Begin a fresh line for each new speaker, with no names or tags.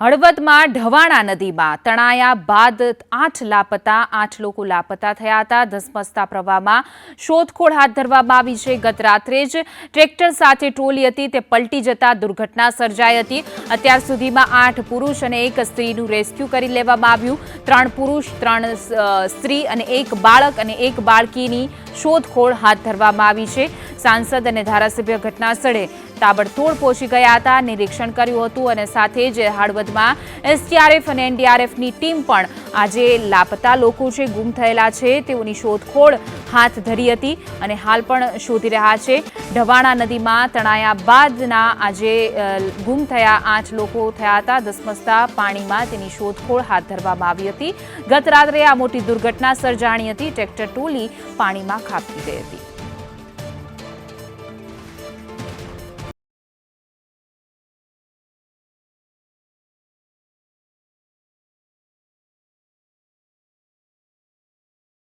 હળવદમાં ઢવાણા નદીમાં તણાયા બાદ આઠ લાપતા, આઠ લોકો લાપતા થયા હતા. ધસમસતા પ્રવાહમાં શોધખોળ હાથ ધરવામાં આવી છે. ગત રાત્રે જ ટ્રેક્ટર સાથે ટ્રોલી હતી. તે પલટી જતા દુર્ઘટના સર્જાઈ હતી. અત્યાર સુધીમાં આઠ પુરુષ અને એક સ્ત્રીનું રેસ્ક્યુ કરી લેવામાં આવ્યું. ત્રણ પુરુષ, ત્રણ સ્ત્રી અને એક બાળક અને એક બાળકીની શોધખોળ હાથ ધરવામાં આવી છે. સાંસદ અને ધારાસભ્ય ઘટના સ્થળે તાબડતોડ પહોંચી ગયા હતા, નિરીક્ષણ કર્યું હતું અને સાથે જ હાડવદમાં એસટીઆરએફ અને એનડીઆરએફની ટીમ પણ આજે લાપતા લોકો છે, ગુમ થયેલા છે. તેઓની શોધખોળ હાથ ધરી હતી અને હાલ પણ શોધી રહ્યા છે. ઢવાણા નદીમાં તણાયા બાદના આજે ગુમ થયા આઠ લોકો થયા હતા. ધસમસતા પાણીમાં તેની શોધખોળ હાથ ધરવામાં આવી હતી. ગત રાત્રે આ મોટી દુર્ઘટના સર્જાણી હતી. ટ્રેક્ટર ટોલી પાણીમાં ખાબકી ગઈ હતી.